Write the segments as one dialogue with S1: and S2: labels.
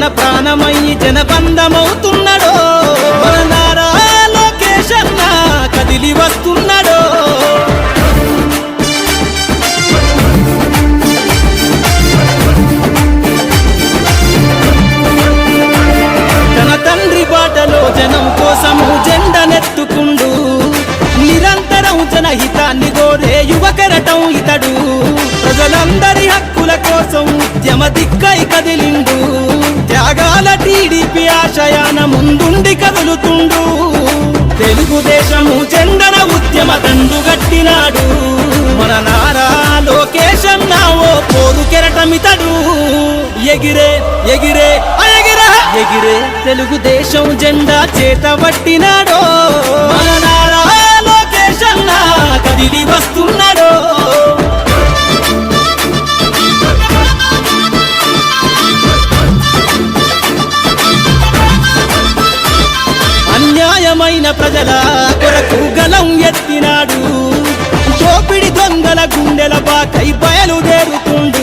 S1: తన ప్రాణమయ్యి జనబంధమవుతున్నాడో. మన నారా లోకేశన్న కదిలి వస్తున్నాడో. తన తండ్రి బాటలో జనం కోసము జెండనెత్తుకుండు. నిరంతరం జనహితాన్ని గోరే యువకరటం ఇతడు. ప్రజలందరి హక్కుల కోసం ఉద్యమ దిక్కై కదిలిండు. శయాన ముందుండి కదులుతుండు. తెలుగుదేశము చందన ఉద్యమ దండు గట్టినాడు మన నారా లోకేశం ఓ పోరు కెరటమితడు. ఎగిరే ఎగిరే ఎగిరే ఎగిరే తెలుగుదేశం జెండా చేతబట్టినాడో మన నారా ప్రియమైన ప్రజల కొరకు గలం ఎత్తినాడు. చోపిడి దొంగల గుండెల బాకై బయలుదేరుతుండు.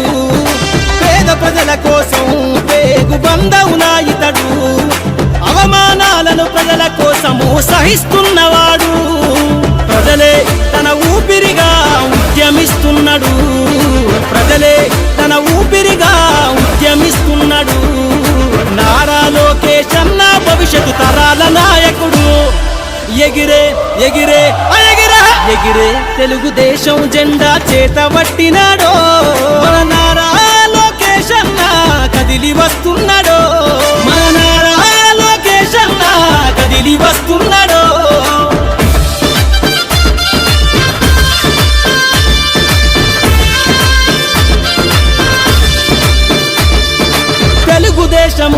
S1: పేద ప్రజల కోసం పేగు బంధవునా ఇతడు అవమానాలను ప్రజల కోసము సహిస్తున్నవాడు. ప్రజలే తన ఊపిరిగా ఉద్యమిస్తున్నాడు. ప్రజలే తన ఊపిరిగా ఉద్యమిస్తున్నాడు. నారా లోకేష్ అన్న భవిష్యత్తు తరాల ఎగిరే ఎగిరే ఎగిరే. తెలుగుదేశం జెండా చేత పట్టినాడో. కదిలి వస్తున్నాడో. కదిలి వస్తున్నాడో. తెలుగుదేశం